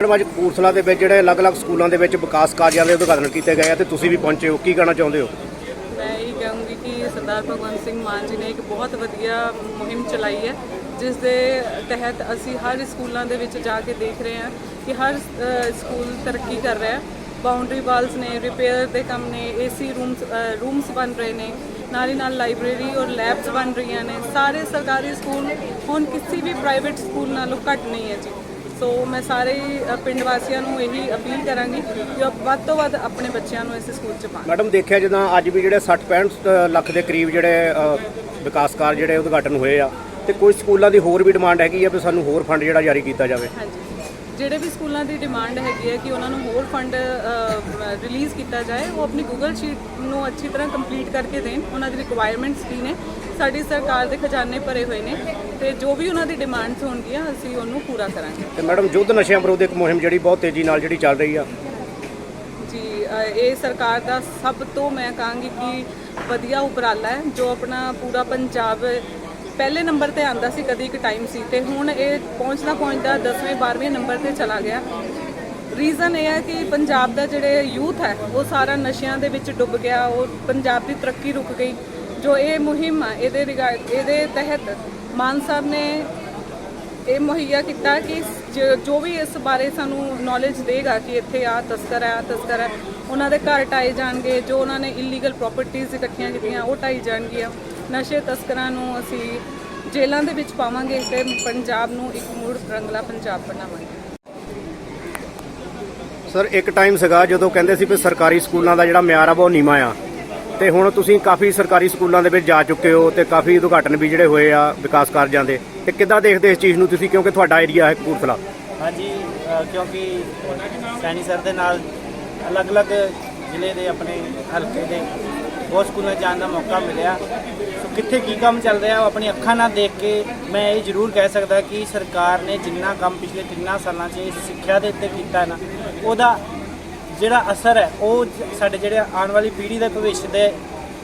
Madam, ਅੱਜ ਕਪੂਰਥਲਾ ਦੇ ਵਿੱਚ ਜਿਹੜੇ ਅਲੱਗ-ਅਲੱਗ ਸਕੂਲਾਂ ਦੇ ਵਿੱਚ ਵਿਕਾਸ ਕਾਰਜਾਂ ਦੇ ਉਦਘਾਟਨ ਕੀਤੇ ਗਏ ਆ ਤੇ ਤੁਸੀਂ ਵੀ ਪਹੁੰਚੇ ਹੋ। ਕੀ ਕਹਿਣਾ ਚਾਹੁੰਦੇ ਹੋ? ਮੈਂ ਇਹ ਕਹੂੰਗੀ ਕਿ ਸਰਦਾਰ ਭਗਵੰਤ ਸਿੰਘ ਮਾਨ ਜੀ ਨੇ ਇੱਕ ਬਹੁਤ ਵਧੀਆ ਮੁਹਿੰਮ ਚਲਾਈ ਹੈ, ਜਿਸ ਦੇ ਤਹਿਤ ਅਸੀਂ ਹਰ ਸਕੂਲਾਂ ਦੇ ਵਿੱਚ ਜਾ ਕੇ ਦੇਖ ਰਹੇ ਹਾਂ ਕਿ ਹਰ ਸਕੂਲ ਤਰੱਕੀ ਕਰ ਰਿਹਾ ਹੈ। ਬਾਉਂਡਰੀ ਵਾਲਸ ਨੇ ਰਿਪੇਅਰ ਦੇ ਕੰਮ ਨੇ ਏਸੀ ਰੂਮਸ ਰੂਮਸ ਬਣ ਰਹੇ ਨੇ, ਨਾਲ ਹੀ ਨਾਲ ਲਾਇਬ੍ਰੇਰੀ ਔਰ ਲੈਬਸ ਬਣ ਰਹੀਆਂ ਨੇ। ਸਾਰੇ ਸਰਕਾਰੀ ਸਕੂਲ ਹੁਣ ਕਿਸੇ ਵੀ ਪ੍ਰਾਈਵੇਟ ਸਕੂਲ ਨਾਲੋਂ ਘੱਟ ਨਹੀਂ ਹੈ ਜੀ। ਸੋ ਮੈਂ ਸਾਰੇ ਪਿੰਡ ਵਾਸੀਆਂ ਨੂੰ ਇਹੀ ਅਪੀਲ ਕਰਾਂਗੀ ਕਿ ਵੱਧ ਤੋਂ ਵੱਧ ਆਪਣੇ ਬੱਚਿਆਂ ਨੂੰ ਇਸ ਸਕੂਲ 'ਚ ਪਾਉਣ। ਮੈਡਮ ਦੇਖਿਆ ਜਿੱਦਾਂ ਅੱਜ ਵੀ ਜਿਹੜੇ 60 65 ਲੱਖ ਦੇ ਕਰੀਬ ਜਿਹੜੇ ਵਿਕਾਸ ਕਾਰਜ ਜਿਹੜੇ ਉਦਘਾਟਨ ਹੋਏ ਆ ਤੇ ਕੁਝ ਸਕੂਲਾਂ ਦੀ ਹੋਰ ਵੀ ਡਿਮਾਂਡ ਹੈਗੀ ਆ ਵੀ ਸਾਨੂੰ ਹੋਰ ਫੰਡ ਜਿਹੜਾ ਜਾਰੀ ਕੀਤਾ ਜਾਵੇ। ਹਾਂਜੀ। ਜਿਹੜੇ ਵੀ ਸਕੂਲਾਂ ਦੀ ਡਿਮਾਂਡ ਹੈਗੀ ਹੈ ਕਿ ਉਹਨਾਂ ਨੂੰ ਹੋਰ ਫੰਡ ਰਿਲੀਜ਼ ਕੀਤਾ ਜਾਏ ਉਹ ਆਪਣੀ ਗੂਗਲ ਸ਼ੀਟ ਨੂੰ ਅੱਛੀ ਤਰ੍ਹਾਂ ਕੰਪਲੀਟ ਕਰਕੇ ਦੇਣ। ਉਹਨਾਂ ਦੀ ਰਿਕੁਆਇਰਮੈਂਟਸ ਕੀ ਨੇ। ਸਾਡੀ ਸਰਕਾਰ ਦੇ ਖਜ਼ਾਨੇ ਭਰੇ ਹੋਏ ਨੇ ਤੇ ਜੋ ਵੀ ਉਹਨਾਂ ਦੀ ਡਿਮਾਂਡਸ ਹੋਣਗੀਆਂ ਅਸੀਂ ਉਹਨੂੰ ਪੂਰਾ ਕਰਾਂਗੇ। ਤੇ ਮੈਡਮ ਯੁੱਧ ਨਸ਼ਿਆਂ ਵਿਰੁੱਧ ਇੱਕ ਮੁਹਿੰਮ ਜਿਹੜੀ ਬਹੁਤ ਤੇਜ਼ੀ ਨਾਲ ਜਿਹੜੀ ਚੱਲ ਰਹੀ ਆ। ਜੀ ਇਹ ਸਰਕਾਰ ਦਾ ਸਭ ਤੋਂ ਮੈਂ ਕਹਾਂਗੀ ਕਿ ਵਧੀਆ ਉਪਰਾਲਾ ਹੈ ਜੋ ਆਪਣਾ ਪੂਰਾ ਪੰਜਾਬ ਪਹਿਲੇ ਨੰਬਰ ਤੇ ਆਂਦਾ ਸੀ ਕਦੀ ਇੱਕ ਟਾਈਮ ਸੀ ਤੇ ਹੁਣ ਇਹ ਪਹੁੰਚਦਾ ਪਹੁੰਚਦਾ 10ਵੇਂ 12ਵੇਂ ਨੰਬਰ ਤੇ ਚਲਾ ਗਿਆ। ਰੀਜ਼ਨ ਇਹ ਹੈ ਕਿ ਪੰਜਾਬ ਦਾ ਜਿਹੜੇ ਯੂਥ ਹੈ, ਉਹ ਸਾਰਾ ਨਸ਼ਿਆਂ ਦੇ ਵਿੱਚ ਡੁੱਬ ਗਿਆ, ਉਹ ਪੰਜਾਬ ਦੀ ਤਰੱਕੀ ਰੁਕ ਗਈ। ਜੋ ਇਹ ਮੁਹਿੰਮ ਆ, ਇਹਦੇ ਰਿਗਾਰਡ ਇਹਦੇ ਤਹਿਤ ਮਾਨ ਸਾਹਿਬ ਨੇ ਇਹ ਮੁਹੱਈਆ ਕੀਤਾ ਕਿ ਜੋ ਵੀ ਇਸ ਬਾਰੇ ਸਾਨੂੰ ਨੌਲੇਜ ਦੇਗਾ ਕਿ ਇੱਥੇ ਆ ਤਸਕਰ ਹੈ ਆ ਤਸਕਰ ਹੈ, ਉਹਨਾਂ ਦੇ ਘਰ ਟਾਏ ਜਾਣਗੇ, ਜੋ ਉਹਨਾਂ ਨੇ ਇਲੀਗਲ ਪ੍ਰਾਪਰਟੀਆਂ ਇਕੱਠੀਆਂ ਕੀਤੀਆਂ, ਉਹ ਟਾਈ ਜਾਣਗੀਆਂ। ਨਸ਼ੇ ਤਸਕਰਾਂ ਨੂੰ ਅਸੀਂ ਜੇਲ੍ਹਾਂ ਦੇ ਵਿੱਚ ਪਾਵਾਂਗੇ ਤੇ ਪੰਜਾਬ ਨੂੰ ਇੱਕ ਮੁੜ ਰੰਗਲਾ ਪੰਜਾਬ ਬਣਾਵਾਂਗੇ। ਸਰ ਇੱਕ ਟਾਈਮ ਸੀਗਾ ਜਦੋਂ ਕਹਿੰਦੇ ਸੀ ਵੀ ਸਰਕਾਰੀ ਸਕੂਲਾਂ ਦਾ ਜਿਹੜਾ ਮਿਆਰ ਆ ਉਹ ਨੀਵਾਂ ਆ। ਤੇ ਹੁਣ ਤੁਸੀਂ ਕਾਫੀ ਸਰਕਾਰੀ ਸਕੂਲਾਂ ਦੇ ਵਿੱਚ ਜਾ ਚੁੱਕੇ ਹੋ ਤੇ ਕਾਫੀ ਉਦਘਾਟਨ ਵੀ ਜਿਹੜੇ ਹੋਏ ਆ ਵਿਕਾਸ ਕਾਰਜਾਂ ਦੇ। ਤੇ ਕਿੱਦਾਂ ਦੇਖਦੇ ਇਸ ਚੀਜ਼ ਨੂੰ ਤੁਸੀਂ? ਕਿਉਂਕਿ ਤੁਹਾਡਾ ਏਰੀਆ ਹੈ ਕਪੂਰਥਲਾ। ਹਾਂਜੀ ਕਿਉਂਕਿ ਸੈਣੀ ਸਰ ਦੇ ਨਾਲ ਅਲੱਗ-ਅਲੱਗ ਜ਼ਿਲ੍ਹੇ ਦੇ ਆਪਣੇ ਹਲਕੇ ਦੇ ਬਹੁਤ ਸਕੂਲਾਂ 'ਚ ਜਾਣ ਦਾ ਮੌਕਾ ਮਿਲਿਆ। ਸੋ ਕਿੱਥੇ ਕੀ ਕੰਮ ਚੱਲ ਰਿਹਾ ਉਹ ਆਪਣੀ ਅੱਖਾਂ ਨਾਲ ਦੇਖ ਕੇ ਮੈਂ ਇਹ ਜ਼ਰੂਰ ਕਹਿ ਸਕਦਾ ਕਿ ਸਰਕਾਰ ਨੇ ਜਿੰਨਾ ਕੰਮ ਪਿਛਲੇ ਤਿੰਨਾਂ ਸਾਲਾਂ 'ਚ ਇਸ ਸਿੱਖਿਆ ਦੇ ਉੱਤੇ ਕੀਤਾ ਨਾ, ਉਹਦਾ ਜਿਹੜਾ ਅਸਰ ਹੈ, ਉਹ ਸਾਡੇ ਜਿਹੜੇ ਆਉਣ ਵਾਲੀ ਪੀੜ੍ਹੀ ਦੇ ਭਵਿੱਖ ਦੇ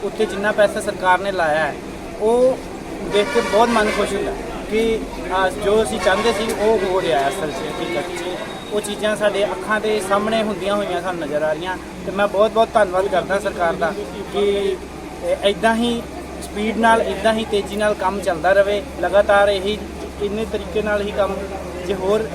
ਉੱਤੇ ਜਿੰਨਾ ਪੈਸਾ ਸਰਕਾਰ ਨੇ ਲਾਇਆ ਹੈ, ਉਹ ਦੇਖ ਕੇ ਬਹੁਤ ਮਨ ਖੁਸ਼ ਹੁੰਦਾ ਕਿ ਜੋ ਅਸੀਂ ਚਾਹੁੰਦੇ ਸੀ, ਉਹ ਹੋ ਰਿਹਾ ਅਸਲ 'ਚ ਹਕੀਕਤ 'ਚ। ਉਹ ਚੀਜ਼ਾਂ ਸਾਡੇ ਅੱਖਾਂ ਦੇ ਸਾਹਮਣੇ ਹੁੰਦੀਆਂ ਹੋਈਆਂ ਸਾਨੂੰ ਨਜ਼ਰ ਆ ਰਹੀਆਂ ਤੇ ਮੈਂ ਬਹੁਤ ਬਹੁਤ ਧੰਨਵਾਦ ਕਰਦਾ ਸਰਕਾਰ ਦਾ ਕਿ ਇਦਾਂ ਹੀ ਸਪੀਡ ਨਾਲ ਇਦਾਂ ਹੀ ਤੇਜ਼ੀ ਨਾਲ ਕੰਮ ਚੱਲਦਾ ਰਹੇ ਲਗਾਤਾਰ ਇਹੀ ਇੰਨੇ ਤਰੀਕੇ ਨਾਲ ਹੀ ਕੰਮ ਜੇ ਹੋਰ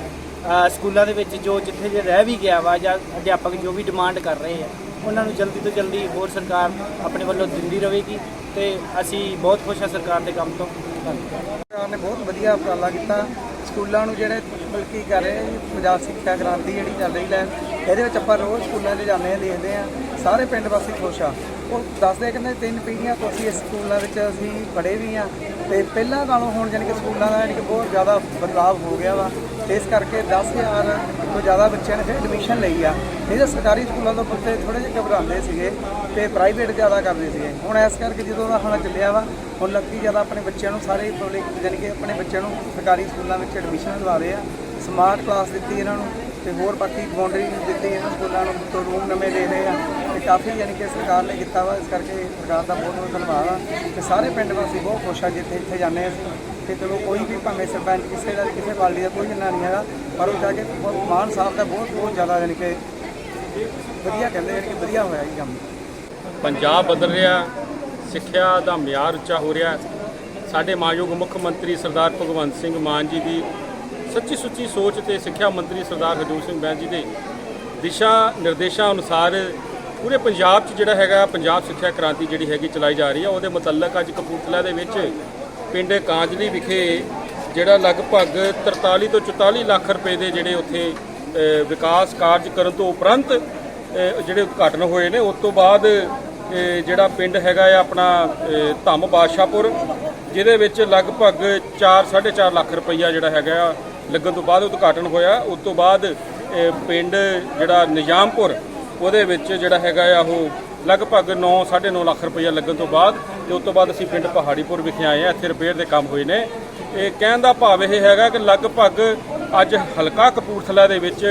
ਸਕੂਲਾਂ ਦੇ ਵਿੱਚ ਜੋ ਜਿੱਥੇ ਜੇ ਰਹਿ ਵੀ ਗਿਆ ਵਾ ਜਾਂ ਅਧਿਆਪਕ ਜੋ ਵੀ ਡਿਮਾਂਡ ਕਰ ਰਹੇ ਆ, ਉਹਨਾਂ ਨੂੰ ਜਲਦੀ ਤੋਂ ਜਲਦੀ ਹੋਰ ਸਰਕਾਰ ਆਪਣੇ ਵੱਲੋਂ ਦਿੰਦੀ ਰਹੇਗੀ ਤੇ ਅਸੀਂ ਬਹੁਤ ਖੁਸ਼ ਹਾਂ ਸਰਕਾਰ ਦੇ ਕੰਮ ਤੋਂ। ਧੰਨਵਾਦ। ਸਰਕਾਰ ਨੇ ਬਹੁਤ ਵਧੀਆ ਉਪਰਾਲਾ ਕੀਤਾ। ਸਕੂਲਾਂ ਨੂੰ ਜਿਹੜੇ ਬਲਕਿ ਕਰ ਰਹੇ ਆ ਪੰਜਾਬ ਸਿੱਖਿਆ ਕ੍ਰਾਂਤੀ ਜਿਹੜੀ ਚੱਲ ਰਹੀ ਹੈ, ਇਹਦੇ ਵਿੱਚ ਆਪਾਂ ਰੋਜ਼ ਸਕੂਲਾਂ 'ਚ ਜਾਂਦੇ ਆ, ਦੇਖਦੇ ਆ, ਸਾਰੇ ਪਿੰਡ ਵਾਸੀ ਖੁਸ਼ ਆ। ਉਹ ਦੱਸਦੇ ਕਹਿੰਦੇ ਤਿੰਨ ਪੀੜ੍ਹੀਆਂ ਤੋਂ ਅਸੀਂ ਇਸ ਸਕੂਲਾਂ ਵਿੱਚ ਅਸੀਂ ਪੜ੍ਹੇ ਵੀ ਆ ਤੇ ਪਹਿਲਾਂ ਨਾਲੋਂ ਹੁਣ ਜਾਣੀ ਕਿ ਸਕੂਲਾਂ ਦਾ ਜਾਣੀ ਕਿ ਬਹੁਤ ਜ਼ਿਆਦਾ ਬਦਲਾਅ ਹੋ ਗਿਆ ਵਾ। ਤੇ ਇਸ ਕਰਕੇ 10000 ਤੋਂ ਜ਼ਿਆਦਾ ਬੱਚਿਆਂ ਨੇ ਫਿਰ ਐਡਮਿਸ਼ਨ ਲਈ ਆ। ਨਹੀਂ ਤਾਂ ਸਰਕਾਰੀ ਸਕੂਲਾਂ ਤੋਂ ਬੱਚੇ ਥੋੜੇ ਜਿਹੇ ਘਬਰਾਉਂਦੇ ਸੀਗੇ ਤੇ ਪ੍ਰਾਈਵੇਟ ਜ਼ਿਆਦਾ ਕਰਦੇ ਸੀਗੇ। ਹੁਣ ਇਸ ਕਰਕੇ ਜਦੋਂ ਦਾ ਹੁਣ ਚੱਲਿਆ ਵਾ, ਹੁਣ ਲੱਗੀ ਜ਼ਿਆਦਾ ਆਪਣੇ ਬੱਚਿਆਂ ਨੂੰ ਸਾਰੇ ਪਬਲਿਕ ਜਾਣੀ ਕਿ ਆਪਣੇ ਬੱਚਿਆਂ ਨੂੰ ਸਰਕਾਰੀ ਸਕੂਲਾਂ ਵਿੱਚ ਐਡਮਿਸ਼ਨ ਦਿਵਾ ਰਹੇ ਆ। ਸਮਾਰਟ ਕਲਾਸ ਦਿੱਤੀ ਇਹਨਾਂ ਨੂੰ ਤੇ ਹੋਰ ਬਾਕੀ ਬਾਉਂਡਰੀ ਦਿੱਤੀ ਇਹਨਾਂ ਸਕੂਲਾਂ ਨੂੰ ਤੋਂ ਰੂਮ ਨਵੇਂ ਦੇ ਰਹੇ ਆ। ਕਾਫੀ ਯਾਨੀ ਕਿ ਸਰਕਾਰ ਨੇ ਕੀਤਾ ਵਾ, ਇਸ ਕਰਕੇ ਸਰਕਾਰ ਦਾ ਬਹੁਤ ਬਹੁਤ ਧੰਨਵਾਦ ਆ। ਤੇ ਸਾਰੇ ਪਿੰਡ ਵਾਸੀ ਬਹੁਤ ਖੁਸ਼ ਆ ਜਿੱਥੇ ਇੱਥੇ ਜਾਂਦੇ ਅਸੀਂ। ਤੇ ਚਲੋ ਕੋਈ ਵੀ ਭਾਵੇਂ ਸਰਪੰਚ, ਕਿਸੇ ਦਾ, ਕਿਸੇ ਪਾਰਟੀ ਦਾ ਕੋਈ ਜਨਾ ਨਹੀਂ ਹੈਗਾ, ਪਰ ਉਹ ਜਾ ਕੇ ਮਾਨ ਸਾਹਿਬ ਦਾ ਬਹੁਤ ਬਹੁਤ ਜ਼ਿਆਦਾ ਯਾਨੀ ਕਿ ਵਧੀਆ ਕਹਿੰਦੇ ਯਾਨੀ ਕਿ ਵਧੀਆ ਹੋਇਆ ਜੀ ਕੰਮ। ਪੰਜਾਬ ਬਦਲ ਰਿਹਾ, ਸਿੱਖਿਆ ਦਾ ਮਿਆਰ ਉੱਚਾ ਹੋ ਰਿਹਾ। ਸਾਡੇ ਮਾਨਯੋਗ ਮੁੱਖ ਮੰਤਰੀ ਸਰਦਾਰ ਭਗਵੰਤ ਸਿੰਘ ਮਾਨ ਜੀ ਦੀ ਸੱਚੀ ਸੁੱਚੀ ਸੋਚ ਤੇ ਸਿੱਖਿਆ ਮੰਤਰੀ ਸਰਦਾਰ ਹਰਜੋਤ ਸਿੰਘ ਬੈਂਸ ਜੀ ਦੇ ਦਿਸ਼ਾ ਨਿਰਦੇਸ਼ਾਂ ਅਨੁਸਾਰ ਪੂਰੇ ਪੰਜਾਬ 'ਚ ਜਿਹੜਾ ਹੈਗਾ ਪੰਜਾਬ ਸਿੱਖਿਆ ਕ੍ਰਾਂਤੀ ਜਿਹੜੀ ਹੈਗੀ ਚਲਾਈ ਜਾ ਰਹੀ ਹੈ ਉਹਦੇ ਮੁਤਲਕ ਅੱਜ ਕਪੂਰਥਲਾ ਦੇ ਵਿੱਚ ਪਿੰਡ ਕਾਂਜਲੀ ਵਿਖੇ ਜਿਹੜਾ ਲਗਭਗ 43 ਤੋਂ 44 ਲੱਖ ਰੁਪਏ ਦੇ ਜਿਹੜੇ ਉੱਥੇ ਵਿਕਾਸ ਕਾਰਜ ਕਰਨ ਤੋਂ ਉਪਰੰਤ ਜਿਹੜੇ ਉਦਘਾਟਨ ਹੋਏ ਨੇ ਉਸ ਤੋਂ ਬਾਅਦ ਜਿਹੜਾ ਪਿੰਡ ਹੈਗਾ ਆ ਆਪਣਾ ਅ, ਧੰਮ ਬਾਦਸ਼ਾਹਪੁਰ ਜਿਹਦੇ ਵਿੱਚ ਲਗਭਗ 4 4.5 ਲੱਖ ਰੁਪਈਆ ਜਿਹੜਾ ਹੈਗਾ ਆ ਲੱਗਣ ਤੋਂ ਬਾਅਦ ਉਦਘਾਟਨ ਹੋਇਆ। ਉਸ ਤੋਂ ਬਾਅਦ ਪਿੰਡ ਜਿਹੜਾ ਨਿਜ਼ਾਮਪੁਰ ਉਹਦੇ ਵਿੱਚ ਜਿਹੜਾ ਹੈਗਾ ਆ ਉਹ ਲਗਭਗ 9 9.5 ਲੱਖ ਰੁਪਈਆ ਲੱਗਣ ਤੋਂ ਬਾਅਦ ਤੇ ਉਸ ਤੋਂ ਬਾਅਦ ਅਸੀਂ ਪਿੰਡ ਪਹਾੜੀਪੁਰ ਵਿਖੇ ਆਏ ਆ, ਇੱਥੇ ਰਿਪੇਅਰ ਦੇ ਕੰਮ ਹੋਏ ਨੇ। ਇਹ ਕਹਿਣ ਦਾ ਭਾਵ ਇਹ ਹੈਗਾ ਕਿ ਲਗਭਗ ਅੱਜ ਹਲਕਾ ਕਪੂਰਥਲਾ ਦੇ ਵਿੱਚ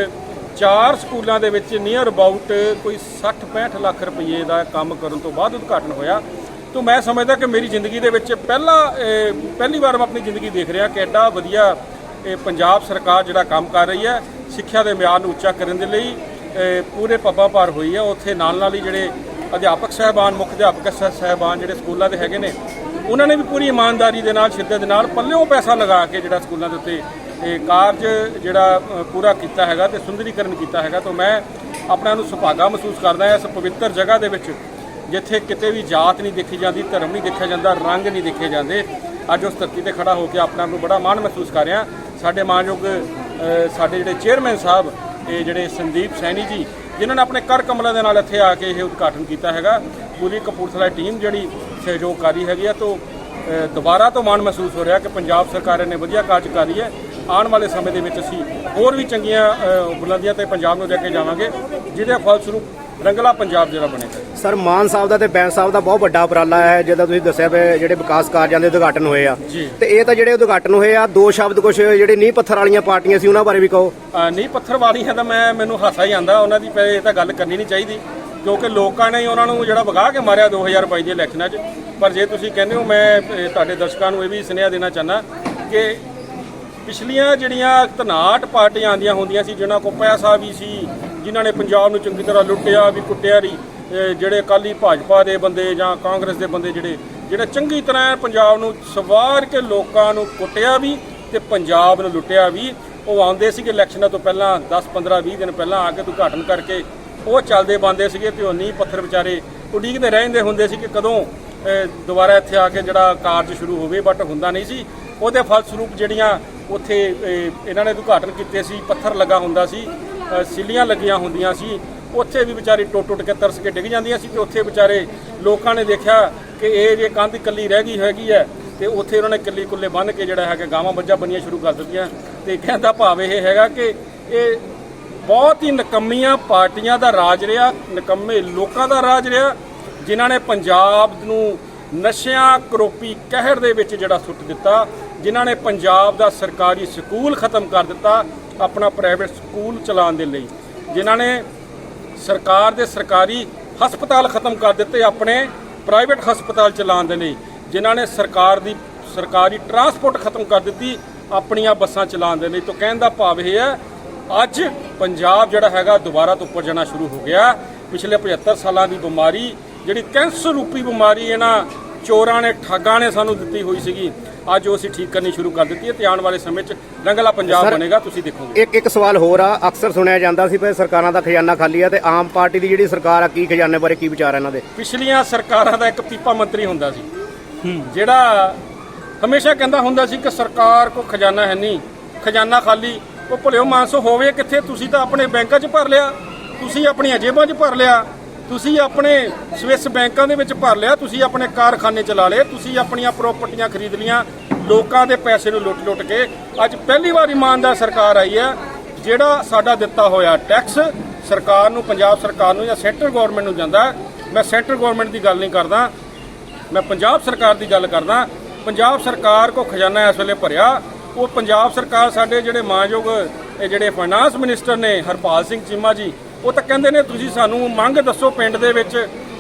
ਚਾਰ ਸਕੂਲਾਂ ਦੇ ਵਿੱਚ ਨੀਅਰ ਅਬਾਊਟ ਕੋਈ 60 65 ਲੱਖ ਰੁਪਏ ਦਾ ਕੰਮ ਕਰਨ ਤੋਂ ਬਾਅਦ ਉਦਘਾਟਨ ਹੋਇਆ। ਤੋਂ ਮੈਂ ਸਮਝਦਾ ਕਿ ਮੇਰੀ ਜ਼ਿੰਦਗੀ ਦੇ ਵਿੱਚ ਪਹਿਲਾ ਪਹਿਲੀ ਵਾਰ ਮੈਂ ਆਪਣੀ ਜ਼ਿੰਦਗੀ ਦੇਖ ਰਿਹਾ ਕਿ ਐਡਾ ਵਧੀਆ, ਇਹ ਪੰਜਾਬ ਸਰਕਾਰ ਜਿਹੜਾ ਕੰਮ ਕਰ ਰਹੀ ਹੈ, ਸਿੱਖਿਆ ਦੇ ਮਿਆਰ ਨੂੰ ਉੱਚਾ ਕਰਨ ਦੇ ਲਈ ਪੂਰੇ ਪੱਬਾਂ ਭਾਰ ਹੋਈ ਹੈ ਉੱਥੇ ਨਾਲ ਨਾਲ ਹੀ ਜਿਹੜੇ ਅਧਿਆਪਕ ਸਹਿਬਾਨ, ਮੁੱਖ ਅਧਿਆਪਕ ਸਹਿ- ਸਹਿਬਾਨ ਜਿਹੜੇ ਸਕੂਲਾਂ ਦੇ ਹੈਗੇ ਨੇ, ਉਹਨਾਂ ਨੇ ਵੀ ਪੂਰੀ ਇਮਾਨਦਾਰੀ ਦੇ ਨਾਲ, ਸ਼ਿੱਦਤ ਦੇ ਨਾਲ ਪੱਲਿਓਂ ਪੈਸਾ ਲਗਾ ਕੇ ਜਿਹੜਾ ਸਕੂਲਾਂ ਦੇ ਉੱਤੇ, ਇਹ ਕਾਰਜ ਜਿਹੜਾ ਪੂਰਾ ਕੀਤਾ ਹੈਗਾ ਤੇ ਸੁੰਦਰੀਕਰਨ ਕੀਤਾ ਹੈਗਾ। ਤਾਂ ਮੈਂ ਆਪਣਾ ਨੂੰ ਸੁਭਾਗਾ ਮਹਿਸੂਸ ਕਰਦਾ ਇਸ ਪਵਿੱਤਰ ਜਗ੍ਹਾ ਦੇ ਵਿੱਚ, ਜਿੱਥੇ ਕਿਤੇ ਵੀ ਜਾਤ ਨਹੀਂ ਦੇਖੀ ਜਾਂਦੀ, ਧਰਮ ਨਹੀਂ ਦੇਖਿਆ ਜਾਂਦਾ, ਰੰਗ ਨਹੀਂ ਦੇਖੇ ਜਾਂਦੇ। ਅੱਜ ਉਸ ਧਰਤੀ ਤੇ ਖੜਾ ਹੋ ਕੇ ਆਪਣੇ ਆਪ ਨੂੰ ਬੜਾ ਮਾਣ ਮਹਿਸੂਸ ਕਰ ਰਿਹਾ। ਸਾਡੇ ਮਾਨਯੋਗ ਸਾਡੇ ਜਿਹੜੇ ਚੇਅਰਮੈਨ ਸਾਹਿਬ ਇਹ ਜਿਹੜੇ ਸੰਦੀਪ ਸੈਣੀ ਜੀ, ਜਿਨ੍ਹਾਂ ਨੇ ਆਪਣੇ ਕਰ ਕਮਲਾਂ ਦੇ ਨਾਲ ਇੱਥੇ ਆ ਕੇ ਇਹ ਉਦਘਾਟਨ ਕੀਤਾ ਹੈਗਾ ਪੂਰੀ ਕਪੂਰਥਲਾ ਟੀਮ ਜਿਹੜੀ ਸਹਿਯੋਗਕਾਰੀ ਹੈਗੀ ਆ, ਤੋਂ ਦੁਬਾਰਾ ਤੋਂ ਮਾਣ ਮਹਿਸੂਸ ਹੋ ਰਿਹਾ ਕਿ ਪੰਜਾਬ ਸਰਕਾਰ ਨੇ ਵਧੀਆ ਕਾਰਜ ਕਰ ਰਹੀ ਹੈ। ਆਉਣ ਵਾਲੇ ਸਮੇਂ ਦੇ ਵਿੱਚ ਅਸੀਂ ਹੋਰ ਵੀ ਚੰਗੀਆਂ ਬੁਲੰਦੀਆਂ ਤੇ ਪੰਜਾਬ ਨੂੰ ਲੈ ਕੇ ਜਾਵਾਂਗੇ, ਜਿਹਦੇ ਫਲਸਰੂਪ ਰੰਗਲਾ ਪੰਜਾਬ ਜਿਹੜਾ ਬਣੇਗਾ ਸਰ ਮਾਨ ਸਾਹਿਬ ਦਾ ਤੇ ਬੈਂਸ ਸਾਹਿਬ ਦਾ ਬਹੁਤ ਵੱਡਾ ਉਪਰਾਲਾ ਹੈ ਜਿਹਦਾ ਤੁਸੀਂ ਦੱਸਿਆ ਵੀ ਜਿਹੜੇ ਵਿਕਾਸ ਕਾਰਜਾਂ ਦੇ ਉਦਘਾਟਨ ਹੋਏ ਆ। ਜੀ। ਤੇ ਇਹ ਤਾਂ ਜਿਹੜੇ ਉਦਘਾਟਨ ਹੋਏ ਆ ਦੋ ਸ਼ਬਦ ਕੁਝ ਜਿਹੜੇ ਨੀਂਹ ਪੱਥਰ ਵਾਲੀਆਂ ਪਾਰਟੀਆਂ ਸੀ ਉਹਨਾਂ ਬਾਰੇ ਵੀ ਕਹੋ। ਅ, ਨਹੀਂ ਪੱਥਰ ਵਾਲੀਆਂ ਤਾਂ ਮੈਂ ਮੈਨੂੰ ਹਾਸਾ ਹੀ ਆਂਦਾ ਉਹਨਾਂ ਦੀ ਪਹਿਲੇ ਤਾਂ ਗੱਲ ਕਰਨੀ ਨਹੀਂ ਚਾਹੀਦੀ ਕਿਉਂਕਿ ਲੋਕਾਂ ਨੇ ਹੀ ਉਹਨਾਂ ਨੂੰ ਜਿਹੜਾ ਵਗਾ ਕੇ ਮਾਰਿਆ 2022 ਦੇ ਇਲੈਕਸ਼ਨਾਂ 'ਚ। ਪਰ ਜੇ ਤੁਸੀਂ ਕਹਿੰਦੇ ਹੋ ਮੈਂ ਅ, ਤੁਹਾਡੇ ਦਰਸ਼ਕਾਂ ਨੂੰ ਇਹ ਵੀ ਸੁਨੇਹਾ ਦੇਣਾ ਚਾਹੁੰਦਾ ਕਿ ਪਿਛਲੀਆਂ ਜਿਹੜੀਆਂ ਧਨਾਟ ਪਾਰਟੀਆਂ ਆਂਦੀਆਂ ਹੁੰਦੀਆਂ ਸੀ ਜਿਨ੍ਹਾਂ ਕੋਲ ਪੈਸਾ ਵੀ ਸੀ ਜਿਨ੍ਹਾਂ ਨੇ ਪੰਜਾਬ ਨੂੰ ਚੰਗੀ ਤਰ੍ਹਾਂ ਲੁੱਟਿਆ, ਵੀ ਕੁੱਟਿਆ ਵੀ ਜਿਹੜੇ ਅਕਾਲੀ ਭਾਜਪਾ ਦੇ ਬੰਦੇ ਜਾਂ ਕਾਂਗਰਸ ਦੇ ਬੰਦੇ ਜਿਹੜੇ ਜਿਹੜੇ ਚੰਗੀ ਤਰ੍ਹਾਂ ਪੰਜਾਬ ਨੂੰ ਸਵਾਰ ਕੇ ਲੋਕਾਂ ਨੂੰ ਕੁੱਟਿਆ ਵੀ ਤੇ ਪੰਜਾਬ ਨੂੰ ਲੁੱਟਿਆ ਵੀ, ਉਹ ਆਉਂਦੇ ਸੀਗੇ ਇਲੈਕਸ਼ਨਾਂ ਤੋਂ ਪਹਿਲਾਂ 10 15 20 ਦਿਨ ਪਹਿਲਾਂ ਆ ਕੇ ਉਦਘਾਟਨ ਕਰਕੇ, ਉਹ ਚੱਲਦੇ ਬੰਦੇ ਸੀਗੇ ਤੇ ਉਹ ਨੀਂਹ ਪੱਥਰ ਵਿਚਾਰੇ ਉਡੀਕਦੇ ਰਹਿੰਦੇ ਹੁੰਦੇ ਸੀ ਕਿ ਕਦੋਂ ਦੁਬਾਰਾ ਇੱਥੇ ਆ ਕੇ ਜਿਹੜਾ ਕਾਰਜ ਸ਼ੁਰੂ ਹੋਵੇ, ਬਟ ਹੁੰਦਾ ਨਹੀਂ ਸੀ। ਉਹਦੇ ਫਲਸਰੂਪ ਜਿਹੜੀਆਂ ਉੱਥੇ ਇਹਨਾਂ ਨੇ ਉਦਘਾਟਨ ਕੀਤੇ ਸੀ, ਪੱਥਰ ਲੱਗਾ ਹੁੰਦਾ ਸੀ ਸਿੱਲੀਆਂ ਲੱਗੀਆਂ ਹੁੰਦੀਆਂ ਸੀ। ਉੱਥੇ ਵੀ ਵਿਚਾਰੀ ਟੁੱਟ ਟੁੱਟ ਕੇ ਤਰਸ ਕੇ ਡਿੱਗ ਜਾਂਦੀਆਂ ਸੀ ਤੇ ਉੱਥੇ ਵਿਚਾਰੇ ਲੋਕਾਂ ਨੇ ਦੇਖਿਆ ਕਿ ਇਹ ਜੇ ਕੰਧ ਇਕੱਲੀ ਰਹਿ ਗਈ ਹੈਗੀ ਹੈ ਤੇ ਉੱਥੇ ਉਹਨਾਂ ਨੇ ਕਿੱਲੀ ਕੁੱਲੇ ਬੰਨ ਕੇ ਜਿਹੜਾ ਹੈਗਾ ਗਾਵਾਂ ਮੱਝਾਂ ਬੰਨੀਆਂ ਸ਼ੁਰੂ ਕਰ ਦਿੱਤੀਆਂ। ਤੇ ਕਹਿੰਦਾ ਭਾਵ ਇਹ ਹੈਗਾ ਕਿ ਇਹ ਬਹੁਤ ਹੀ ਨਕੰਮੀਆਂ ਪਾਰਟੀਆਂ ਦਾ ਰਾਜ ਰਿਹਾ, ਨਕੰਮੇ ਲੋਕਾਂ ਦਾ ਰਾਜ ਰਿਹਾ, ਜਿਨ੍ਹਾਂ ਨੇ ਪੰਜਾਬ ਨੂੰ ਨਸ਼ਿਆਂ ਕਰੋਪੀ ਕਹਿਰ ਦੇ ਵਿੱਚ ਜਿਹੜਾ ਸੁੱਟ ਦਿੱਤਾ, ਜਿਨ੍ਹਾਂ ਨੇ ਪੰਜਾਬ ਦਾ ਸਰਕਾਰੀ ਸਕੂਲ ਖਤਮ ਕਰ ਦਿੱਤਾ ਆਪਣਾ ਪ੍ਰਾਈਵੇਟ ਸਕੂਲ ਚਲਾਉਣ ਦੇ ਲਈ, ਜਿਨ੍ਹਾਂ ਨੇ ਸਰਕਾਰ ਦੇ ਸਰਕਾਰੀ ਹਸਪਤਾਲ ਖਤਮ ਕਰ ਦਿੱਤੇ, ਆਪਣੇ ਪ੍ਰਾਈਵੇਟ ਹਸਪਤਾਲ ਚਲਾਉਣ ਦੇ ਲਈ, ਜਿਨ੍ਹਾਂ ਨੇ ਸਰਕਾਰ ਦੀ, ਸਰਕਾਰੀ ਟਰਾਂਸਪੋਰਟ ਖਤਮ ਕਰ ਦਿੱਤੀ, ਆਪਣੀਆਂ ਬੱਸਾਂ ਚਲਾਉਣ ਦੇ ਲਈ। ਤਾਂ ਕਹਿਣ ਦਾ ਭਾਵ ਇਹ ਹੈ, ਅੱਜ ਪੰਜਾਬ ਜਿਹੜਾ ਹੈਗਾ ਦੁਬਾਰਾ ਤੋਂ ਉੱਪਰ ਜਾਣਾ ਸ਼ੁਰੂ ਹੋ ਗਿਆ। ਪਿਛਲੇ 75 ਸਾਲਾਂ ਦੀ ਬਿਮਾਰੀ, ਜਿਹੜੀ ਕੈਂਸਰ ਰੂਪੀ ਬਿਮਾਰੀ, ਇਹਨਾਂ ਚੋਰਾਂ ਨੇ, ਠੱਗਾਂ ਨੇ ਸਾਨੂੰ ਦਿੱਤੀ ਹੋਈ ਸੀਗੀ। ਅੱਜ ਉਹ ਅਸੀਂ ਠੀਕ ਕਰਨੀ ਸ਼ੁਰੂ ਕਰ ਦਿੱਤੀ ਹੈ ਤੇ ਆਉਣ ਵਾਲੇ ਸਮੇਂ 'ਚ ਰੰਗਲਾ ਪੰਜਾਬ ਬਣੇਗਾ ਤੁਸੀਂ ਦੇਖੋਗੇ। ਇੱਕ ਇੱਕ ਸਵਾਲ ਹੋਰ ਆ ਅਕਸਰ ਸੁਣਿਆ ਜਾਂਦਾ ਸੀ ਵੀ ਸਰਕਾਰਾਂ ਦਾ ਖਜ਼ਾਨਾ ਖਾਲੀ ਆ ਤੇ ਆਮ ਪਾਰਟੀ ਦੀ ਜਿਹੜੀ ਸਰਕਾਰ ਆ ਕੀ ਖਜ਼ਾਨੇ ਬਾਰੇ ਕੀ ਵਿਚਾਰ ਆ ਇਹਨਾਂ ਦੇ? ਪਿਛਲੀਆਂ ਸਰਕਾਰਾਂ ਦਾ ਇੱਕ ਪੀਪਾ ਮੰਤਰੀ ਹੁੰਦਾ ਸੀ। ਜਿਹੜਾ ਹਮੇਸ਼ਾ ਕਹਿੰਦਾ ਹੁੰਦਾ ਸੀ ਕਿ ਸਰਕਾਰ ਕੋ ਖਜ਼ਾਨਾ ਹੈ ਨਹੀਂ ਖਜ਼ਾਨਾ ਖਾਲੀ ਉਹ ਭਲਿਓ ਮਾਨਸੋ ਹੋਵੇ ਕਿੱਥੇ ਤੁਸੀਂ ਤਾਂ ਆਪਣੇ ਬੈਂਕਾਂ 'ਚ ਭਰ ਲਿਆ ਤੁਸੀਂ ਆਪਣੀਆਂ ਜੇਬਾਂ 'ਚ ਭਰ ਲਿਆ ਤੁਸੀਂ ਆਪਣੇ ਸਵਿਸ ਬੈਂਕਾਂ ਦੇ ਵਿੱਚ ਭਰ ਲਿਆ, ਤੁਸੀਂ ਆਪਣੇ ਕਾਰਖਾਨੇ ਚਲਾ ਲਏ, ਤੁਸੀਂ ਆਪਣੀਆਂ ਪ੍ਰਾਪਰਟੀਆਂ ਖਰੀਦ ਲੀਆਂ ਲੋਕਾਂ ਦੇ ਪੈਸੇ ਨੂੰ ਲੁੱਟ-ਲੁੱਟ ਕੇ। ਅੱਜ ਪਹਿਲੀ ਵਾਰ ਇਮਾਨਦਾਰ ਸਰਕਾਰ ਆਈ ਹੈ, ਜਿਹੜਾ ਸਾਡਾ ਦਿੱਤਾ ਹੋਇਆ ਟੈਕਸ ਸਰਕਾਰ ਨੂੰ, ਪੰਜਾਬ ਸਰਕਾਰ ਨੂੰ ਜਾਂ ਸੈਂਟਰ ਗਵਰਨਮੈਂਟ ਨੂੰ ਜਾਂਦਾ ਮੈਂ ਸੈਂਟਰ ਗਵਰਨਮੈਂਟ ਦੀ ਗੱਲ ਨਹੀਂ ਕਰਦਾ, ਮੈਂ ਪੰਜਾਬ ਸਰਕਾਰ ਦੀ ਗੱਲ ਕਰਦਾ। ਪੰਜਾਬ ਸਰਕਾਰ ਕੋ ਖਜ਼ਾਨਾ ਇਸ ਵੇਲੇ ਭਰਿਆ, ਉਹ ਪੰਜਾਬ ਸਰਕਾਰ ਸਾਡੇ ਜਿਹੜੇ ਮਾਨਯੋਗ ਜਿਹੜੇ ਫਾਈਨਾਂਸ ਮਿਨਿਸਟਰ ਨੇ ਹਰਪਾਲ ਸਿੰਘ ਚੀਮਾ ਜੀ ਉਹ ਤਾਂ ਕਹਿੰਦੇ ਨੇ ਤੁਸੀਂ ਸਾਨੂੰ ਮੰਗ ਦੱਸੋ ਪਿੰਡ ਦੇ ਵਿੱਚ,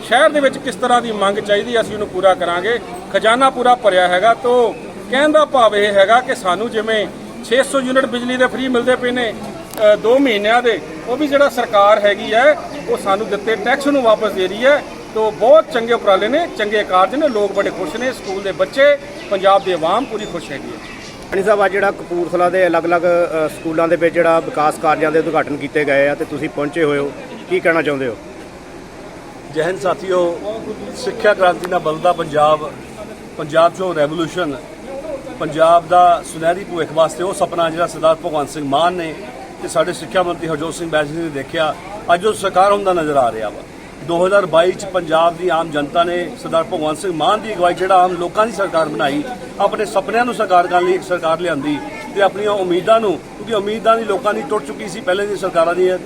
ਸ਼ਹਿਰ ਦੇ ਵਿੱਚ ਕਿਸ ਤਰ੍ਹਾਂ ਦੀ ਮੰਗ ਚਾਹੀਦੀ ਅਸੀਂ ਉਹਨੂੰ ਪੂਰਾ ਕਰਾਂਗੇ। ਖਜ਼ਾਨਾ ਪੂਰਾ ਭਰਿਆ ਹੈਗਾ ਤੋਂ ਕਹਿਣ ਦਾ ਭਾਵ ਇਹ ਹੈਗਾ ਕਿ ਸਾਨੂੰ ਜਿਵੇਂ 600 ਯੂਨਿਟ ਬਿਜਲੀ ਦੇ ਫ੍ਰੀ ਮਿਲਦੇ ਪਏ ਨੇ 2 ਮਹੀਨਿਆਂ ਦੇ, ਉਹ ਵੀ ਜਿਹੜਾ ਸਰਕਾਰ ਹੈਗੀ ਹੈ, ਉਹ ਸਾਨੂੰ ਦਿੱਤੇ, ਟੈਕਸ ਨੂੰ ਵਾਪਸ ਦੇ ਰਹੀ ਹੈ। ਤੋਂ ਬਹੁਤ ਚੰਗੇ ਉਪਰਾਲੇ ਨੇ, ਚੰਗੇ ਕਾਰਜ ਨੇ, ਲੋਕ ਬੜੇ ਖੁਸ਼ ਨੇ, ਸਕੂਲ ਦੇ ਬੱਚੇ, ਪੰਜਾਬ ਦੀ ਆਵਾਮ ਪੂਰੀ ਖੁਸ਼ ਹੈਗੀ ਹੈ। ਅਨੀ ਸਾਹਿਬ ਅੱਜ ਜਿਹੜਾ ਕਪੂਰਥਲਾ ਦੇ ਅਲੱਗ-ਅਲੱਗ ਅ, ਸਕੂਲਾਂ ਦੇ ਵਿੱਚ ਜਿਹੜਾ ਵਿਕਾਸ ਕਾਰਜਾਂ ਦੇ ਉਦਘਾਟਨ ਕੀਤੇ ਗਏ ਆ ਤੇ ਤੁਸੀਂ ਪਹੁੰਚੇ ਹੋਏ ਹੋ ਕੀ ਕਹਿਣਾ ਚਾਹੁੰਦੇ ਹੋ? ਜੈ ਸਾਥੀਓ ਸਿੱਖਿਆ ਕ੍ਰਾਂਤੀ ਨਾਲ ਬਲਦਾ ਪੰਜਾਬ ਪੰਜਾਬ ਚੋਂ ਰੈਵੋਲੂਸ਼ਨ ਪੰਜਾਬ ਦਾ ਸੁਨਹਿਰੀ ਭਵਿੱਖ ਵਾਸਤੇ ਉਹ ਸੁਪਨਾ ਜਿਹੜਾ ਸਰਦਾਰ ਭਗਵੰਤ ਸਿੰਘ ਮਾਨ ਨੇ ਤੇ ਸਾਡੇ ਸਿੱਖਿਆ ਮੰਤਰੀ ਹਰਜੋਤ ਸਿੰਘ ਬੈਂਸ ਜੀ ਨੇ ਦੇਖਿਆ ਅੱਜ ਉਹ ਸਰਕਾਰ ਹੁੰਦਾ ਨਜ਼ਰ ਆ ਰਿਹਾ ਵਾ। 2022 ਚ ਪੰਜਾਬ ਦੀ ਆਮ ਜਨਤਾ ਨੇ ਸਰਦਾਰ ਭਗਵੰਤ ਸਿੰਘ ਮਾਨ ਦੀ ਅਗਵਾਈ ਜਿਹੜਾ ਆਮ ਲੋਕਾਂ ਦੀ ਸਰਕਾਰ ਬਣਾਈ, ਆਪਣੇ ਸੁਪਨਿਆਂ ਨੂੰ ਸਾਕਾਰ ਕਰਨ ਲਈ ਇੱਕ ਸਰਕਾਰ ਲਿਆਂਦੀ ਤੇ ਆਪਣੀਆਂ ਉਮੀਦਾਂ ਨੂੰ, ਕਿਉਂਕਿ ਉਮੀਦਾਂ ਦੀ ਲੋਕਾਂ ਦੀ ਟੁੱਟ ਚੁੱਕੀ ਸੀ ਪਹਿਲੇ ਦੀ ਸਰਕਾਰਾਂ ਦੀਆਂ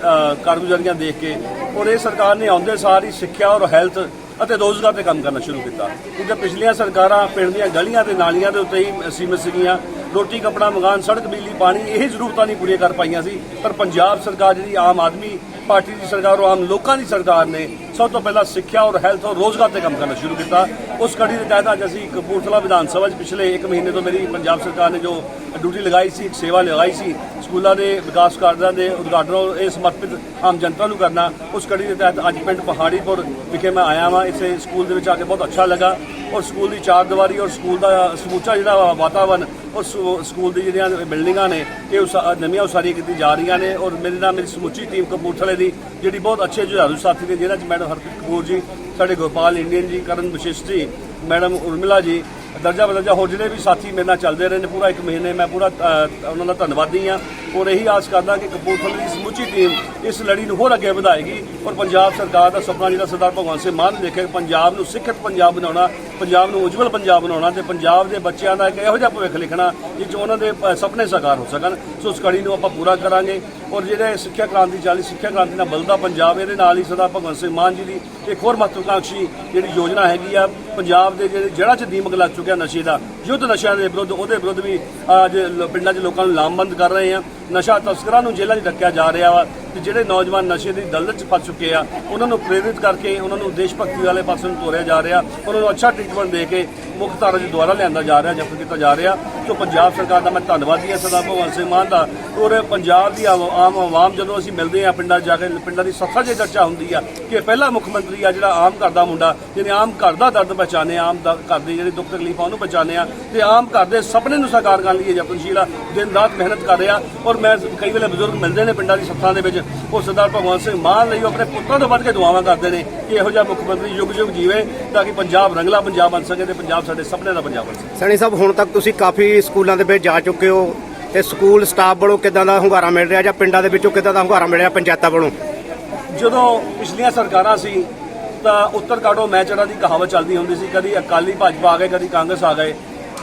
ਕਾਰਗੁਜ਼ਾਰੀਆਂ ਦੇਖ ਕੇ ਔਰ ਇਹ ਸਰਕਾਰ ਨੇ ਆਉਂਦੇ ਸਾਰ ਹੀ ਸਿੱਖਿਆ ਔਰ ਹੈਲਥ ਅਤੇ ਰੋਜ਼ਗਾਰ ਤੇ ਕੰਮ ਕਰਨਾ ਸ਼ੁਰੂ ਕੀਤਾ। ਕਿਉਂਕਿ ਪਿਛਲੀਆਂ ਸਰਕਾਰਾਂ ਪਿੰਡ ਦੀਆਂ ਗਲੀਆਂ ਤੇ ਨਾਲੀਆਂ ਦੇ ਉੱਤੇ ਹੀ ਸੀਮਿਤ ਸੀਗੀਆਂ, ਰੋਟੀ, ਕਪੜਾ, ਮਕਾਨ, ਸੜਕ, ਬਿਜਲੀ, ਪਾਣੀ, ਇਹ ਜ਼ਰੂਰਤਾਂ ਨਹੀਂ ਪੂਰੀਆਂ ਕਰ ਪਾਈਆਂ ਸੀ, ਪਰ ਪੰਜਾਬ ਸਰਕਾਰ ਜਿਹੜੀ ਆਮ ਆਦਮੀ ਪਾਰਟੀ ਦੀ ਸਰਕਾਰ ਔਰ ਆਮ ਲੋਕਾਂ ਦੀ ਸਰਕਾਰ ਨੇ ਸਭ ਤੋਂ ਪਹਿਲਾਂ ਸਿੱਖਿਆ ਔਰ ਹੈਲਥ ਔਰ ਰੋਜ਼ਗਾਰ ਤੇ ਕੰਮ ਕਰਨਾ ਸ਼ੁਰੂ ਕੀਤਾ। ਉਸ ਕੜੀ ਦੇ ਤਹਿਤ ਅੱਜ ਅਸੀਂ ਕਪੂਰਥਲਾ ਵਿਧਾਨ ਸਭਾ 'ਚ ਪਿਛਲੇ 1 ਮਹੀਨੇ ਤੋਂ ਮੇਰੀ ਪੰਜਾਬ ਸਰਕਾਰ ਨੇ ਜੋ ਡਿਊਟੀ ਲਗਾਈ ਸੀ, ਇੱਕ ਸੇਵਾ ਲਗਾਈ ਸੀ, ਸਕੂਲਾਂ ਦੇ ਵਿਕਾਸ ਕਾਰਜਾਂ ਦੇ ਉਦਘਾਟਨ ਔਰ ਇਹ ਸਮਰਪਿਤ ਆਮ ਜਨਤਾ ਨੂੰ ਕਰਨਾ, ਉਸ ਕੜੀ ਦੇ ਤਹਿਤ ਅੱਜ ਪਿੰਡ ਪਹਾੜੀਪੁਰ ਵਿਖੇ ਮੈਂ ਆਇਆ ਵਾਂ। ਇਸੇ ਸਕੂਲ ਦੇ ਵਿੱਚ ਆ ਕੇ ਬਹੁਤ ਅੱਛਾ ਲੱਗਾ ਔਰ ਸਕੂਲ ਦੀ ਚਾਰ ਦੀਵਾਰੀ ਔਰ ਸਕੂਲ ਦਾ ਸਮੁੱਚਾ ਜਿਹੜਾ ਵਾਤਾਵਰਨ ਔਰ ਸਕੂਲ ਦੀ ਜਿਹੜੀਆਂ ਬਿਲਡਿੰਗਾਂ ਨੇ, ਇਹ ਉਸਾ- ਨਵੀਆਂ ਉਸਾਰੀਆਂ ਕੀਤੀ ਜਾ ਰਹੀਆਂ ਨੇ ਔਰ ਮੇਰੇ ਨਾਲ ਮੇਰੀ ਸਮੁੱਚੀ ਟੀਮ ਕਪੂਰਥਲੇ ਦੀ, ਜਿਹੜੀ ਬਹੁਤ ਅੱਛੇ ਜੁਝਾਰੂ ਸਾਥੀ ਨੇ, ਜਿਹਨਾਂ 'ਚ ਮੈਡਮ ਹਰਪ੍ਰੀਤ ਕਪੂਰ ਜੀ, ਸਾਡੇ ਗੋਪਾਲ ਇੰਡੀਅਨ ਜੀ, ਕਰਨ ਵਿਸ਼ਿਸ਼ਟ ਜੀ, ਮੈਡਮ ਉਰਮਿਲਾ ਜੀ, ਦਰਜਾ ਬਦਰਜਾ ਹੋਰ ਜਿਹੜੇ ਵੀ ਸਾਥੀ ਮੇਰੇ ਨਾਲ ਚੱਲਦੇ ਰਹੇ ਨੇ ਪੂਰਾ ਇੱਕ ਮਹੀਨੇ ਮੈਂ ਪੂਰਾ ਉਹਨਾਂ ਦਾ ਧੰਨਵਾਦੀ ਹਾਂ। ਔਰ ਇਹੀ ਆਸ ਕਰਦਾ ਕਿ ਕਪੂਰਥਲੇ ਦੀ ਸਮੁੱਚੀ ਟੀਮ ਇਸ ਲੜੀ ਨੂੰ ਹੋਰ ਅੱਗੇ ਵਧਾਏਗੀ ਔਰ ਪੰਜਾਬ ਸਰਕਾਰ ਦਾ ਸੁਪਨਾ ਜਿਹੜਾ ਸਰਦਾਰ ਭਗਵੰਤ ਸਿੰਘ ਮਾਨ ਨੇ ਦੇਖਿਆ ਕਿ ਪੰਜਾਬ ਨੂੰ ਸਿੱਖਿਅਤ ਪੰਜਾਬ ਬਣਾਉਣਾ ਪੰਜਾਬ ਨੂੰ ਉਜਵਲ ਪੰਜਾਬ ਬਣਾਉਣਾ ਤੇ ਪੰਜਾਬ ਦੇ ਬੱਚਿਆਂ ਦਾ ਇੱਕ ਇਹੋ ਜਿਹਾ ਭਵਿੱਖ ਲਿਖਣਾ ਜਿਸ 'ਚ ਉਹਨਾਂ ਦੇ ਅ, ਸੁਪਨੇ ਸਾਕਾਰ ਹੋ ਸਕਣ। ਸੋ ਉਸ ਕੜੀ ਨੂੰ ਆਪਾਂ ਪੂਰਾ ਕਰਾਂਗੇ ਔਰ ਜਿਹੜੇ ਸਿੱਖਿਆ ਕ੍ਰਾਂਤੀ ਚਾਲੀ ਸਿੱਖਿਆ ਕ੍ਰਾਂਤੀ ਨਾਲ ਬਲਦਾ ਪੰਜਾਬ ਇਹਦੇ ਨਾਲ ਹੀ ਸਰਦਾਰ ਭਗਵੰਤ ਸਿੰਘ ਮਾਨ ਜੀ ਦੀ ਇੱਕ ਹੋਰ ਮਹੱਤਵਕਾਂਕਸ਼ੀ ਜਿਹੜੀ ਯੋਜਨਾ ਹੈਗੀ ਆ ਪੰਜਾਬ ਦੇ ਜਿਹੜੇ ਜੜ੍ਹਾਂ 'ਚ ਦੀਮਕ ਲੱਗ ਚੁੱਕਿਆ ਨਸ਼ੇ ਦਾ ਯੁੱਧ ਨਸ਼ਿਆਂ ਦੇ ਵਿਰੁੱਧ, ਉਹਦੇ ਵਿਰੁੱਧ ਵੀ ਅੱਜ ਪਿੰਡਾਂ 'ਚ ਲੋਕਾਂ ਨੂੰ ਲਾਮਬੰਦ ਕਰ ਰਹੇ ਆ। ਨਸ਼ਾ ਤਸਕਰਾਂ ਨੂੰ ਜੇਲ੍ਹਾਂ 'ਚ ਡੱਕਿਆ ਜਾ ਰਿਹਾ ਵਾ ਤੇ ਜਿਹੜੇ ਨੌਜਵਾਨ ਨਸ਼ੇ ਦੀ ਦਲਦਲ 'ਚ ਫਸ ਚੁੱਕੇ ਆ, ਉਹਨਾਂ ਨੂੰ ਪ੍ਰੇਰਿਤ ਕਰਕੇ, ਉਹਨਾਂ ਨੂੰ ਦੇਸ਼ ਭਗਤੀ ਵਾਲੇ ਪਾਸੇ ਨੂੰ ਤੋਰਿਆ ਜਾ ਰਿਹਾ। ਉਹਨਾਂ ਨੂੰ ਅੱਛਾ ਟ੍ਰੀਟਮੈਂਟ ਦੇ ਕੇ ਮੁੱਖ ਧਾਰਾ 'ਚ ਦੁਆਰਾ ਲਿਆਂਦਾ ਜਾ ਰਿਹਾ, ਜਬਤ ਕੀਤਾ ਜਾ ਰਿਹਾ। ਸੋ ਪੰਜਾਬ ਸਰਕਾਰ ਦਾ ਮੈਂ ਧੰਨਵਾਦੀ ਹਾਂ, ਸਰਦਾਰ ਭਗਵੰਤ ਸਿੰਘ ਮਾਨ ਦਾ। ਔਰ ਪੰਜਾਬ ਦੀ ਆਮ ਆਮ ਆਵਾਮ ਜਦੋਂ ਅਸੀਂ ਮਿਲਦੇ ਆ ਪਿੰਡਾਂ 'ਚ ਜਾ ਕੇ, ਪਿੰਡਾਂ ਦੀ ਸੱਥਾ ਜੇ ਚਰਚਾ ਹੁੰਦੀ ਆ ਕਿ ਪਹਿਲਾ ਮੁੱਖ ਮੰਤਰੀ ਆ ਜਿਹੜਾ ਆਮ ਘਰ ਦਾ ਮੁੰਡਾ, ਜਿਹਨੇ ਆਮ ਘਰ ਦਾ ਦਰਦ ਪਛਾਣਿਆ, ਆਮ ਦ- ਘਰ ਦੀ ਜਿਹੜੀ ਦੁੱਖ ਤਕਲੀਫ ਆ ਉਹਨੂੰ ਪਛਾਣਿਆ ਤੇ ਆਮ ਘਰ ਦੇ ਸੁਪਨੇ ਨੂੰ ਸਾਕਾਰ ਕਰਨ ਲਈ ਇਹ ਯਤਨਸ਼ੀਲ ਆ, ਦਿਨ ਰਾਤ ਮਿਹਨਤ ਕਰ ਰਿਹਾ। ਔਰ ਮੈਂ ਕਈ ਵੇਲੇ ਬਜ਼ੁਰਗ ਮਿਲਦੇ ਨੇ ਪਿੰਡਾਂ ਦੀ ਸੱਥਾਂ ਦੇ ਵਿੱਚ, ਉਹ ਸਰਦਾਰ ਭਗਵੰਤ ਸਿੰਘ ਮਾਨ ਲਈ ਆਪਣੇ ਪੁੱਤਾਂ ਤੋਂ ਵੱਧ ਕੇ ਦੁਆਵਾਂ ਕਰਦੇ ਨੇ ਕਿ ਇਹੋ ਜਿਹਾ ਮੁੱਖ ਮੰਤਰੀ ਯੁੱਗ ਯੁੱਗ ਜੀਵੇ ਤਾਂ ਕਿ ਪੰਜਾਬ ਰੰਗਲਾ ਪੰਜਾਬ ਬਣ ਸਕੇ ਤੇ ਪੰਜਾਬ ਸਾਡੇ ਸੁਪਨੇ ਦਾ ਪੰਜਾਬ ਸਕੇ ਸੈਣੀ ਸਾਹਿਬ ਹੁਣ ਤੱਕ ਤੁਸੀਂ ਕਾਫੀ ਸਕੂਲਾਂ ਦੇ ਵਿੱਚ ਜਾ ਚੁੱਕੇ ਹੋ ਤੇ ਸਕੂਲ ਸਟਾਫ ਵੱਲੋਂ ਕਿਦਾਂ ਦਾ ਹੁੰਗਾਰਾ ਮਿਲ ਰਿਹਾ ਜਾਂ ਪਿੰਡਾਂ ਦੇ ਵਿੱਚੋਂ ਕਿਦਾਂ ਦਾ ਹੁੰਗਾਰਾ ਮਿਲ ਰਿਹਾ ਪੰਚਾਇਤਾਂ ਵੱਲੋਂ? ਜਦੋਂ ਪਿਛਲੀਆਂ ਸਰਕਾਰਾਂ ਸੀ ਤਾਂ ਉੱਤਰ ਕਾਟੋ ਮੈਚਰਾਂ ਦੀ ਕਹਾਵਤ ਚੱਲਦੀ ਹੁੰਦੀ ਸੀ ਕਦੀ ਅਕਾਲੀ ਭਾਜਪਾ ਆ ਗਏ ਕਦੀ ਕਾਂਗਰਸ ਆ ਗਏ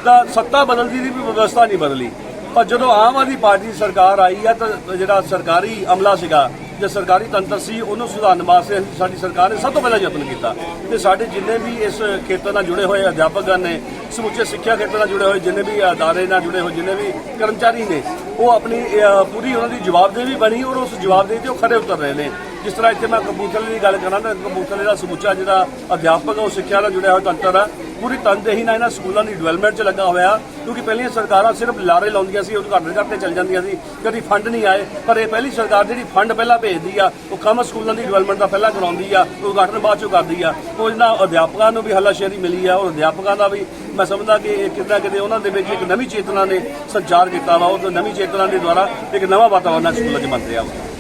ਤਾਂ ਸੱਤਾ ਬਦਲਦੀ ਦੀ ਵੀ ਵਿਵਸਥਾ ਨਹੀਂ ਬਦਲੀ। ਪਰ ਜਦੋਂ ਆਮ ਆਦਮੀ ਪਾਰਟੀ ਦੀ ਸਰਕਾਰ ਆਈ ਆ ਤਾਂ ਜਿਹੜਾ ਸਰਕਾਰੀ ਅਮਲਾ ਸੀਗਾ ਜੇ ਸਰਕਾਰੀ ਤੰਤਰ ਸੀ, ਉਹਨੂੰ ਸੁਧਾਰਨ ਵਾਸਤੇ ਸਾਡੀ ਸਰਕਾਰ ਨੇ ਸਭ ਤੋਂ ਪਹਿਲਾਂ ਯਤਨ ਕੀਤਾ। ਤੇ ਸਾਡੇ ਜਿੰਨੇ ਵੀ ਇਸ ਖੇਤਰ ਨਾਲ ਜੁੜੇ ਹੋਏ ਅਧਿਆਪਕਾਂ ਨੇ, ਸਮੁੱਚੇ ਸਿੱਖਿਆ ਖੇਤਰ ਨਾਲ ਜੁੜੇ ਹੋਏ ਜਿੰਨੇ ਵੀ ਅਦਾਰੇ ਨਾਲ ਜੁੜੇ ਹੋਏ, ਜਿੰਨੇ ਵੀ ਕਰਮਚਾਰੀ ਨੇ, ਉਹ ਆਪਣੀ ਪੂਰੀ ਉਹਨਾਂ ਦੀ ਜਵਾਬਦੇਹੀ ਬਣੀ ਔਰ ਉਸ ਜਵਾਬਦੇਹੀ ਤੇ ਉਹ ਖਰੇ ਉਤਰ ਰਹੇ ਨੇ। ਜਿਸ ਤਰ੍ਹਾਂ ਇੱਥੇ ਮੈਂ ਕਪੂਰਥਲੇ ਦੀ ਗੱਲ ਕਰਾਂ ਤਾਂ ਕਪੂਰਥਲੇ ਦਾ ਸਮੁੱਚਾ ਜਿਹੜਾ ਅਧਿਆਪਕ ਆ, ਉਹ ਸਿੱਖਿਆ ਨਾਲ ਜੁੜਿਆ ਹੋਇਆ ਤੰਤਰ ਆ। ਪੂਰੀ ਤਨਦੇਹੀ ਨਾਲ ਇਹਨਾਂ ਸਕੂਲਾਂ ਦੀ ਡਿਵੈਲਪਮੈਂਟ 'ਚ ਲੱਗਾ ਹੋਇਆ। ਕਿਉਂਕਿ ਪਹਿਲੀਆਂ ਸਰਕਾਰਾਂ ਸਿਰਫ ਲਾਰੇ ਲਾਉਂਦੀਆਂ ਸੀ ਉਦਘਾਟਨ ਕਰਕੇ ਚੱਲ ਜਾਂਦੀਆਂ ਸੀ। ਕਦੀ ਫੰਡ ਨਹੀਂ ਆਏ, ਪਰ ਇਹ ਪਹਿਲੀ ਸਰਕਾਰ ਜਿਹੜੀ ਫੰਡ ਪਹਿਲਾਂ ਭੇਜਦੀ ਆ, ਉਹ ਕੰਮ ਸਕੂਲਾਂ ਦੀ ਡਿਵੈਲਪਮੈਂਟ ਦਾ ਪਹਿਲਾਂ ਕਰਾਉਂਦੀ ਆ ਉਦਘਾਟਨ ਬਾਅਦ ਚੋਂ ਕਰਦੀ ਆ। ਉਹ ਇਹਨਾਂ ਅਧਿਆਪਕਾਂ ਨੂੰ ਵੀ ਹੱਲਾਸ਼ੇਰੀ ਮਿਲੀ ਆ ਔਰ ਅਧਿਆਪਕਾਂ ਦਾ ਵੀ ਮੈਂ ਸਮਝਦਾ ਕਿ ਇਹ ਕਿਤੇ ਨਾ ਕਿਤੇ ਉਹਨਾਂ ਦੇ ਵਿੱਚ ਇੱਕ ਨਵੀਂ ਚੇਤਨਾ ਨੇ ਸੰਚਾਰ ਕੀਤਾ ਵਾ, ਉਹ ਨਵੀਂ ਚੇਤਨਾ ਦੇ ਦੁਆਰਾ ਇੱਕ ਨਵਾਂ ਵਾਤਾਵਰਨ ਸਕੂਲਾਂ 'ਚ ਬਣ ਰਿਹਾ ਵਾ।